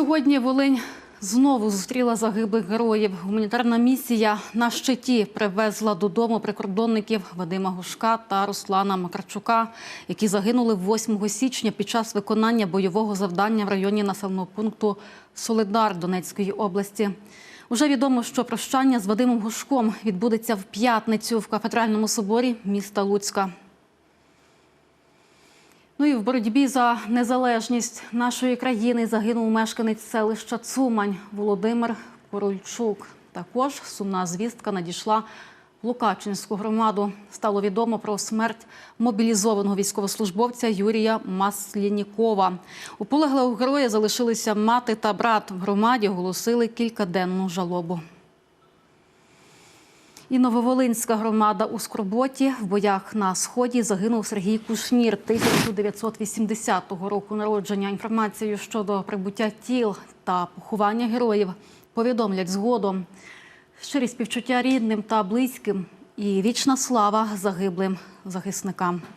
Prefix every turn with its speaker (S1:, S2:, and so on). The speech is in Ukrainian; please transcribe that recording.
S1: Сьогодні Волинь знову зустріла загиблих героїв. Гуманітарна місія на щиті привезла додому прикордонників Вадима Гушка та Руслана Макарчука, які загинули 8 січня під час виконання бойового завдання в районі населеного пункту Солидар Донецької області. Уже відомо, що прощання з Вадимом Гушком відбудеться в п'ятницю в кафедральному соборі міста Луцька. Ну і в боротьбі за незалежність нашої країни загинув мешканець селища Цумань Володимир Корольчук. Також сумна звістка надійшла в Лукачинську громаду. Стало відомо про смерть мобілізованого військовослужбовця Юрія Маслінікова. У полеглого героя залишилися мати та брат. В громаді оголосили кількаденну жалобу. І Нововолинська громада у Скорботі в боях на сході загинув Сергій Кушнір 1980 року народження. Інформацію щодо прибуття тіл та поховання героїв повідомлять згодом. Щирі співчуття рідним та близьким і вічна слава загиблим захисникам.